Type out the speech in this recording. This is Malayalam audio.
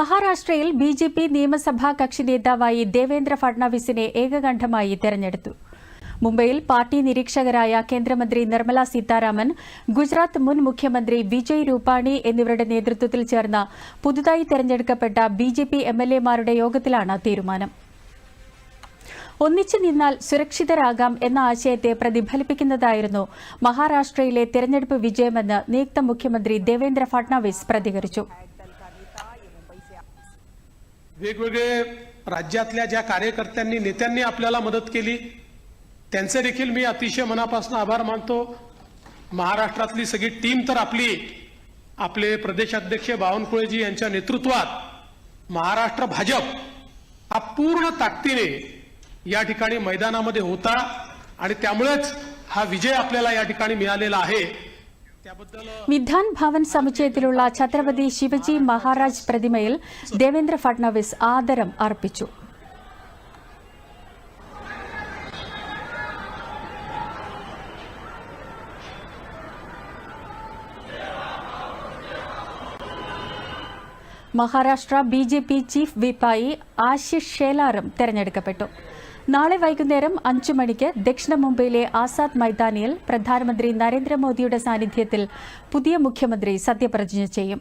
മഹാരാഷ്ട്രയിൽ ബി ജെ പി നിയമസഭാ കക്ഷി നേതാവായി ദേവേന്ദ്ര ഫഡ്നാവിസിനെ ഏകകണ്ഠമായി തെരഞ്ഞെടുത്തു. മുംബൈയിൽ പാർട്ടി നിരീക്ഷകരായ കേന്ദ്രമന്ത്രി നിർമ്മല സീതാരാമൻ ഗുജറാത്ത് മുൻ മുഖ്യമന്ത്രി വിജയ് രൂപാണി എന്നിവരുടെ നേതൃത്വത്തിൽ ചേർന്ന പുതുതായി തെരഞ്ഞെടുക്കപ്പെട്ട B J P M L എമാരുടെ യോഗത്തിലാണ് തീരുമാനം. ഒന്നിച്ചു നിന്നാൽ സുരക്ഷിതരാകാം എന്ന ആശയത്തെ പ്രതിഫലിപ്പിക്കുന്നതായിരുന്നു മഹാരാഷ്ട്രയിലെ തെരഞ്ഞെടുപ്പ് വിജയമെന്ന് നിയുക്ത മുഖ്യമന്ത്രി ദേവേന്ദ്ര ഫഡ്നാവിസ് പ്രതികരിച്ചു. वेगवेगळे राज्यातल्या ज्या कार्यकर्त्यांनी नेत्यांनी आपल्याला मदत केली त्यांचे देखील मी अतिशय मनापासून आभार मानतो. महाराष्ट्रातली सगळी टीम तर आपली आपले प्रदेशाध्यक्ष बावनकुळेजी यांच्या नेतृत्वात महाराष्ट्र भाजप हा पूर्ण ताकदीने या ठिकाणी मैदानामध्ये होता आणि त्यामुळेच हा विजय आपल्याला या ठिकाणी मिळालेला आहे. വിധാൻ ഭവൻ സമുച്ചയത്തിലുള്ള ഛത്രപതി ശിവജി മഹാരാജ് പ്രതിമയിൽ ദേവേന്ദ്ര ഫഡ്നാവിസ് ആദരം അർപ്പിച്ചു. Maharashtra B J P chief വിപ്പായി Ashish ഷേലാറും തെരഞ്ഞെടുക്കപ്പെട്ടു. നാളെ വൈകുന്നേരം അഞ്ചു മണിക്ക് ദക്ഷിണ മുംബൈയിലെ ആസാദ് മൈതാനിയിൽ പ്രധാനമന്ത്രി നരേന്ദ്രമോദിയുടെ സാന്നിധ്യത്തിൽ പുതിയ മുഖ്യമന്ത്രി സത്യപ്രതിജ്ഞ ചെയ്യും.